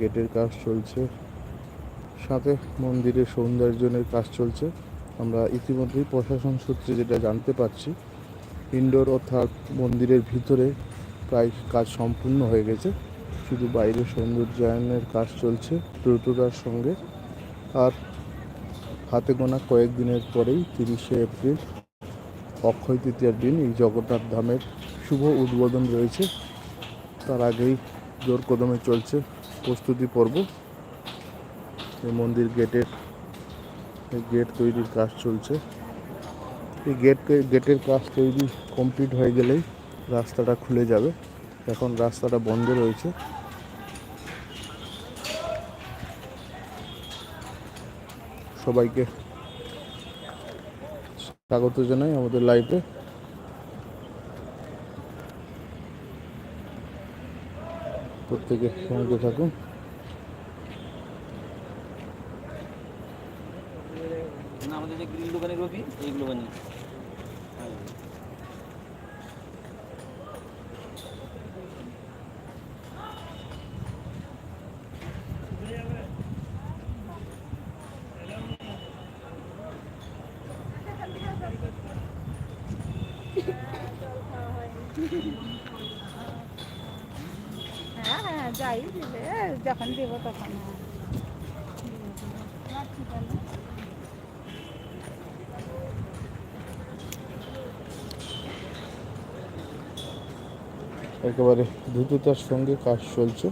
গেটের কাজ চলছে। সাথে মন্দিরের সৌন্দর্যনের কাজ চলছে। আমরা ইতিমধ্যেই প্রশাসন সূত্রে যেটা জানতে পারছি, ইনডোর অর্থাৎ মন্দিরের ভিতরে প্রায় কাজ সম্পূর্ণ হয়ে গেছে। শুধু বাইরে সৌন্দর্যায়নের কাজ চলছে দ্রুততার সঙ্গে। আর হাতে গোনা কয়েকদিনের পরেই তিরিশে এপ্রিল, অক্ষয় তৃতীয়ার দিন এই জগন্নাথ ধামের শুভ উদ্বোধন রয়েছে। তার আগেই জোর কদমে চলছে। প্রস্তুতি পর্ব। এই মন্দির গেটের গেট তৈরির কাজ চলছে। এই গেট গেটের কাজ তৈরি কমপ্লিট হয়ে গেলেই রাস্তাটা খুলে যাবে। এখন রাস্তাটা বন্ধ রয়েছে। সবাইকে স্বাগত জানাই আমাদের লাইভে প্রত্যেকে সঙ্গে থাকুন। না আমাদের যে গ্রিল দোকানের রবি এইগুলো বানিয়ে। হ্যাঁ যাই, দিলে যখন তখন। একেবারে দ্রুততার সঙ্গে কাজ চলছে।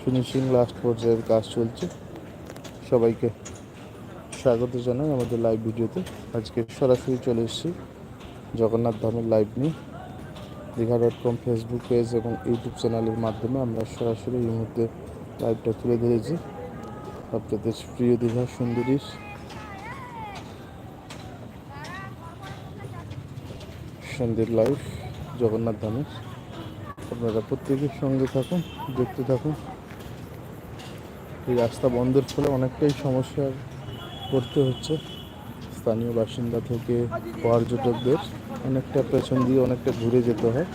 ফিনিশিং লাস্ট পর্যায়ের কাজ চলছে। সবাইকে স্বাগত জানাই আমাদের লাইভ ভিডিওতে। আজকে সরাসরি চলে এসেছি জগন্নাথ ধামের লাইভ নিয়ে। Digha dot com Facebook page এবং ইউটিউব চ্যানেলের মাধ্যমে আমরা সরাসরি এই মুহূর্তে লাইভটা তুলে ধরেছি। আপনাদের প্রিয় দীঘা সুন্দরী সন্ধ্যের লাইভ জগন্নাথ ধামের। আপনারা প্রত্যেকের সঙ্গে থাকুন, দেখতে থাকুন। এই রাস্তা বন্ধের ফলে অনেকটাই সমস্যার পড়তে হচ্ছে। স্থানীয় বাসিন্দা থেকে পর্যটকদের। অনেকটা পেছন দিয়ে অনেকটা ঘুরে যেতে হয়।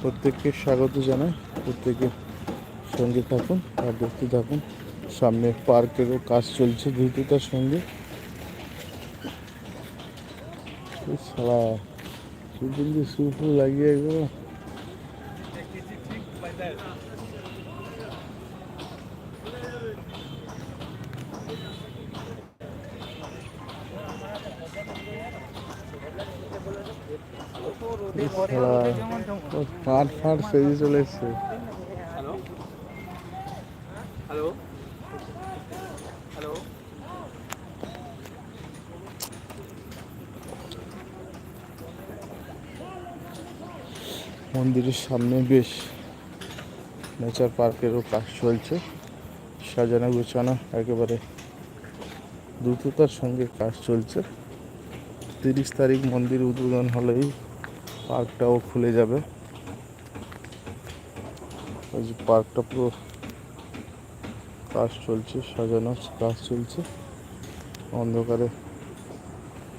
প্রত্যেককে স্বাগত জানাই। প্রত্যেকের সঙ্গে থাকুন আর দেখতে থাকুন। সামনে পার্কেরও কাজ চলছে দ্রুততার সঙ্গে। শালা সুপুরি সুপু লাগিয়ে গেল। মন্দিরের সামনে বেশ নেচার পার্কেরও কাজ চলছে। সাজানো গোছানো একেবারে দ্রুততার সঙ্গে কাজ চলছে। তিরিশ তারিখ মন্দির উদ্বোধন হলেই পার্কটাও খুলে যাবে। ওই যে পার্কটা পুরো কাজ চলছে সাজানোর কাজ চলছে। অন্ধকারে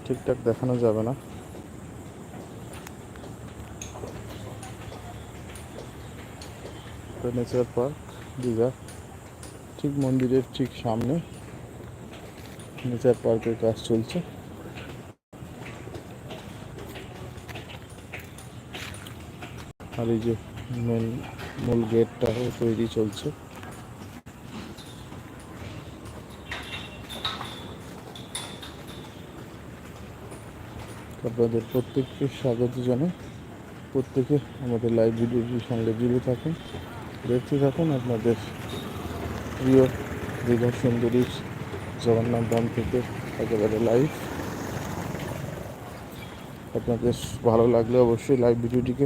ঠিকঠাক দেখানো যাবে না। Nature park Digha. ঠিক মন্দিরের ঠিক সামনে নেচার পার্কের কাজ চলছে। আর এই যে মেন মূল গেটটাও তৈরি চলছে। আপনাদের প্রত্যেককে স্বাগত জানাই। প্রত্যেকে আমাদের লাইভ ভিডিওটির সঙ্গে জুড়ে থাকুন, দেখতে থাকুন আপনাদের প্রিয় দীঘা সুন্দরীর জগন্নাথ ধাম থেকে একেবারে লাইভ আপনাদের ভালো লাগলে অবশ্যই লাইভ ভিডিওটিকে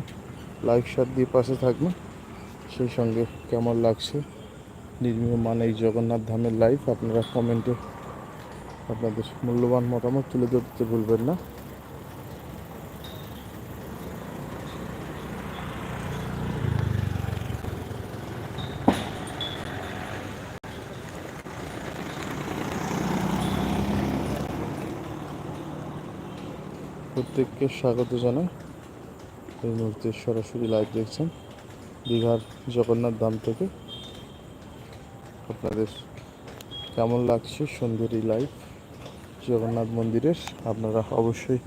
লাইক শেয়ার দিয়ে পাশে থাকবেন সেই সঙ্গে কেমন লাগছে? নির্মীয় মানে এই জগন্নাথ ধামের লাইভ আপনারা কমেন্টে আপনাদের মূল্যবান মতামত তুলে ধরতে ভুলবেন না। প্রত্যেককে স্বাগত জানাই। এই মুহূর্তে সরাসরি লাইভ দেখছেন দীঘার জগন্নাথ ধাম থেকে। আপনাদের কেমন লাগছে সুন্দরী লাইভ জগন্নাথ মন্দিরের আপনারা অবশ্যই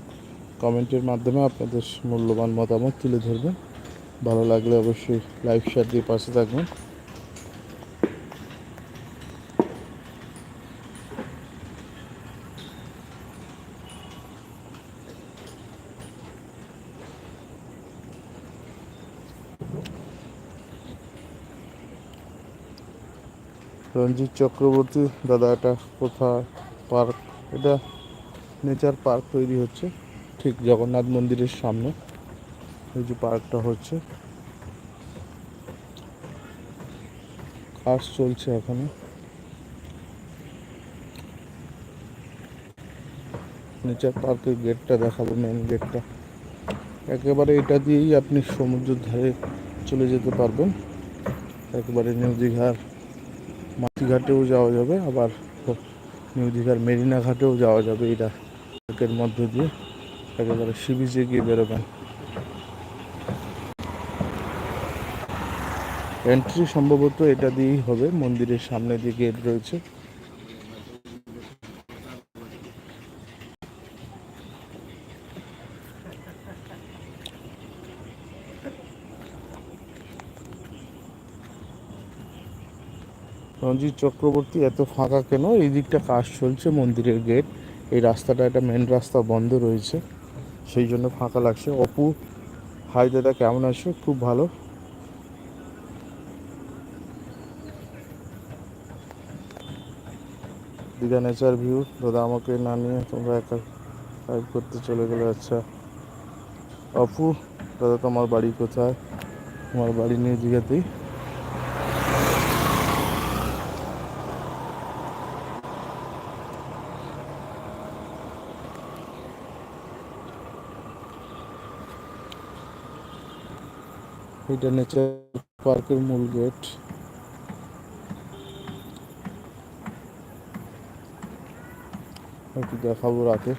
কমেন্টের মাধ্যমে আপনাদের মূল্যবান মতামত তুলে ধরবেন। ভালো লাগলে অবশ্যই লাইভ শেয়ার দিয়ে পাশে থাকবেন। রঞ্জিত চক্রবর্তী, দাদা, এটা কোথায় পার্ক? এটা নেচার পার্ক তৈরি হচ্ছে, ঠিক জগন্নাথ মন্দিরের সামনে। এই যে পার্কটা হচ্ছে। কাজ চলছে এখানে। নেচার পার্কের গেটটা দেখাবো মেন গেটটা। একেবারে এটা দিয়েই আপনি সমুদ্রের ধারে চলে যেতে পারবেন। একেবারে নিউ দীঘার মাটিঘাটেও যাওয়া যাবে, আবার নিউ দীঘার মেরিনা ঘাটেও যাওয়া যাবে এটা পার্কের মধ্যে দিয়ে। একেবারে সি বিচে গিয়ে বেরোবেন। এন্ট্রি সম্ভবত এটা দিয়েই হবে, মন্দিরের সামনে দিয়ে গেট রয়েছে। রঞ্জিত চক্রবর্তী, এত ফাঁকা কেন? এই দিকটা কাজ চলছে মন্দিরের গেট এই রাস্তাটা একটা মেন রাস্তা বন্ধ রয়েছে। সেই জন্য ফাঁকা লাগছে। অপু হাই দাদা, কেমন আছো? খুব ভালো। দীঘা নেচার ভিউ দাদা আমাকে না নিয়ে তোমরা একা লাইভ করতে চলে গেলে। আচ্ছা। অপু, দাদা, তোমার বাড়ি কোথায়? তোমার বাড়ি নিয়ে দীঘাতেই এটা নেচার পার্কের মূল গেট একটু দেখাবো রাতে।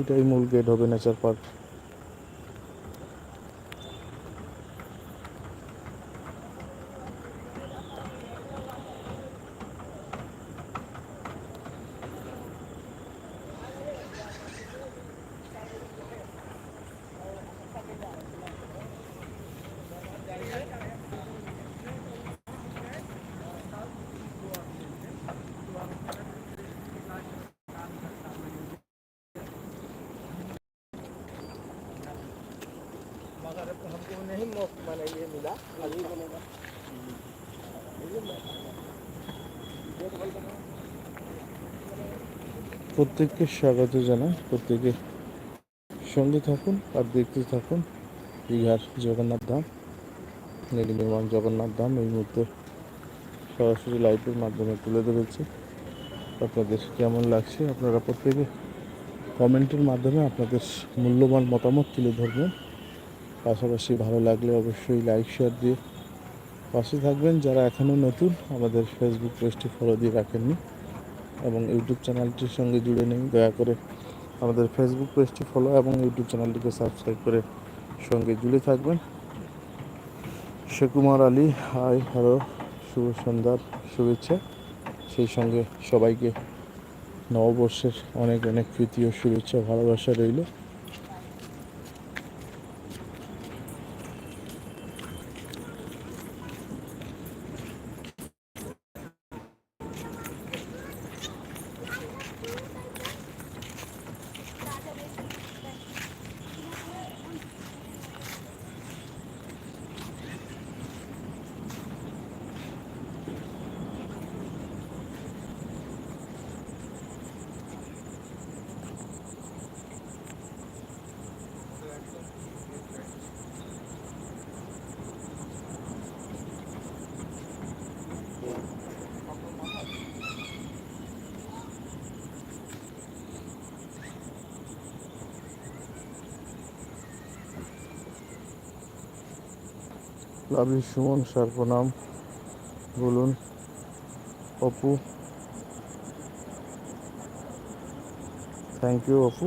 এটাই মূল গেট হবে নেচার পার্ক हमको नहीं मैंने ये मिला अभी बनेगा প্রত্যেককে স্বাগত জানাই প্রত্যেকে সঙ্গে থাকুন আর দেখতে থাকুন দীঘার জগন্নাথ ধাম নির্মাণ জগন্নাথ ধাম এই মুহূর্তে সরাসরি লাইভের মাধ্যমে তুলে ধরেছি আপনাদের কেমন লাগছে আপনারা প্রত্যেকে কমেন্টের মাধ্যমে আপনাদের মূল্যবান মতামত তুলে ধরবেন পাশাপাশি ভালো লাগলে অবশ্যই লাইক শেয়ার দিয়ে পাশে থাকবেন। যারা এখনও নতুন, আমাদের ফেসবুক পেজটি ফলো দিয়ে রাখেননি এবং ইউটিউব চ্যানেলটির সঙ্গে জুড়ে নেই দয়া করে আমাদের ফেসবুক পেজটি ফলো এবং ইউটিউব চ্যানেলটিকে সাবস্ক্রাইব করে সঙ্গে জুড়ে থাকবেন। শেকুমার আলী হাই হ্যালো শুভ সন্ধ্যার শুভেচ্ছা। সেই সঙ্গে সবাইকে নববর্ষের অনেক অনেক প্রীতি ও শুভেচ্ছা ভালোবাসা রইল। লাভলি সুমন স্যার প্রণাম বলুন অপু। Thank you Apu.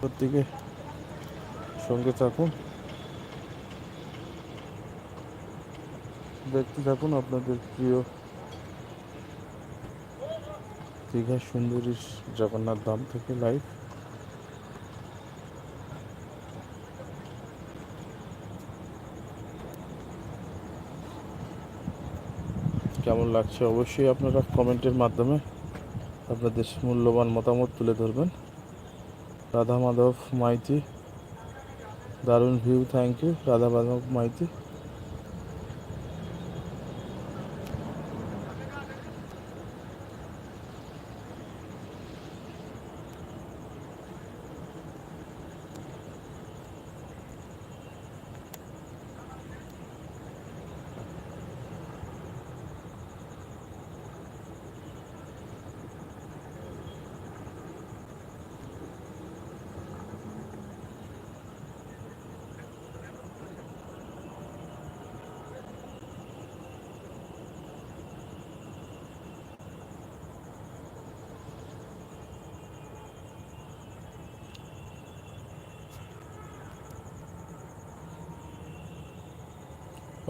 প্রত্যেকে সঙ্গে থাকুন। দেখতে থাকুন আপনাদের প্রিয় দীঘা সুন্দরী জগন্নাথ ধাম থেকে লাইভ কেমন লাগছে অবশ্যই আপনারা কমেন্টের মাধ্যমে আপনাদের মূল্যবান মতামত তুলে ধরবেন। রাধা মাধব মাইতি দারুণ view thank you Radha Madhab Maiti.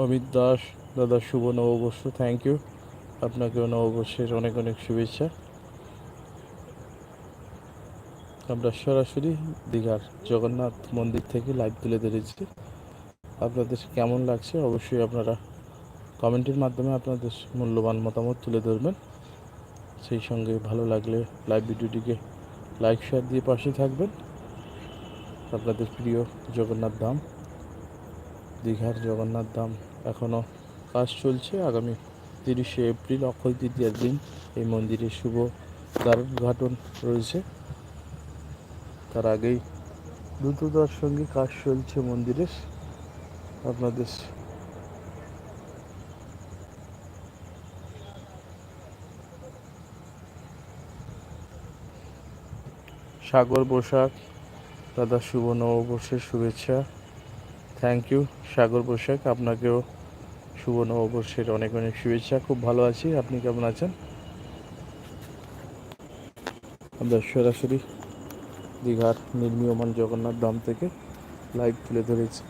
Amit Das, দাদা শুভ নববর্ষ থ্যাংক ইউ আপনাকেও নববর্ষের অনেক অনেক শুভেচ্ছা। আমরা সরাসরি দীঘার জগন্নাথ মন্দির থেকে লাইভ তুলে ধরেছি। আপনাদের কেমন লাগছে অবশ্যই আপনারা কমেন্টের মাধ্যমে আপনাদের মূল্যবান মতামত তুলে ধরবেন। সেই সঙ্গে ভালো লাগলে লাইভ ভিডিওটিকে লাইক শেয়ার দিয়ে পাশে থাকবেন। আপনাদের প্রিয় জগন্নাথ ধাম, দীঘার জগন্নাথ ধাম। এখনও কাজ চলছে। আগামী তিরিশে এপ্রিল অক্ষয় তৃতীয়ার দিন এই মন্দিরের শুভ দ্বার উদ্ঘাটন রয়েছে। তার আগেই দ্রুততার সঙ্গে কাজ চলছে মন্দিরের। আপনাদের সাগর পোশাক দাদা শুভ নববর্ষের শুভেচ্ছা। থ্যাংক ইউ সাগর পোশাক আপনাকেও শুভ নববর্ষের অনেক অনেক শুভেচ্ছা, খুব ভালো আছি। আপনি কেমন আছেন? আমরা সরাসরি দীঘার নির্মীয়মান জগন্নাথ ধাম থেকে লাইভ তুলে ধরেছি।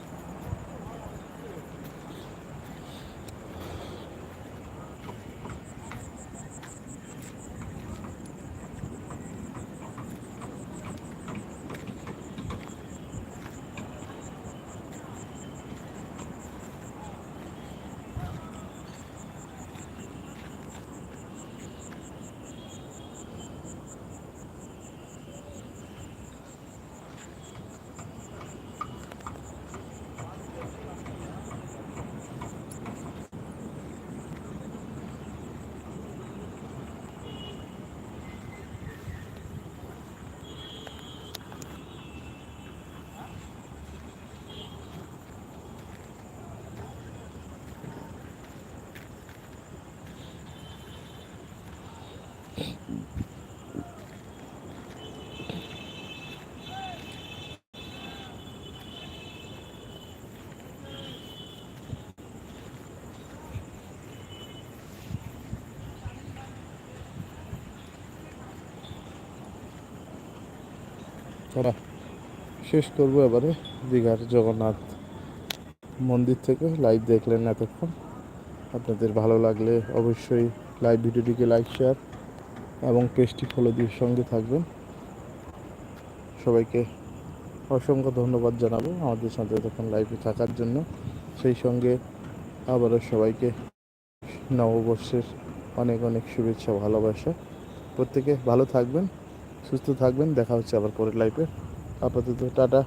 শেষ করব এবারে দীঘার জগন্নাথ মন্দির থেকে লাইভ দেখলেন এতক্ষণ। আপনাদের ভালো লাগলে অবশ্যই লাইভ ভিডিওটিকে লাইক শেয়ার এবং পেজটি ফলো দিয়ে সঙ্গে থাকবেন। সবাইকে অসংখ্য ধন্যবাদ জানাব আমাদের সাথে এতক্ষণ লাইভে থাকার জন্য। সেই সঙ্গে আবারও সবাইকে নববর্ষের অনেক অনেক শুভেচ্ছা, ভালোবাসা। প্রত্যেকে ভালো থাকবেন, সুস্থ থাকবেন। দেখা হচ্ছে আবার পরের লাইফে আপাতত টাটা।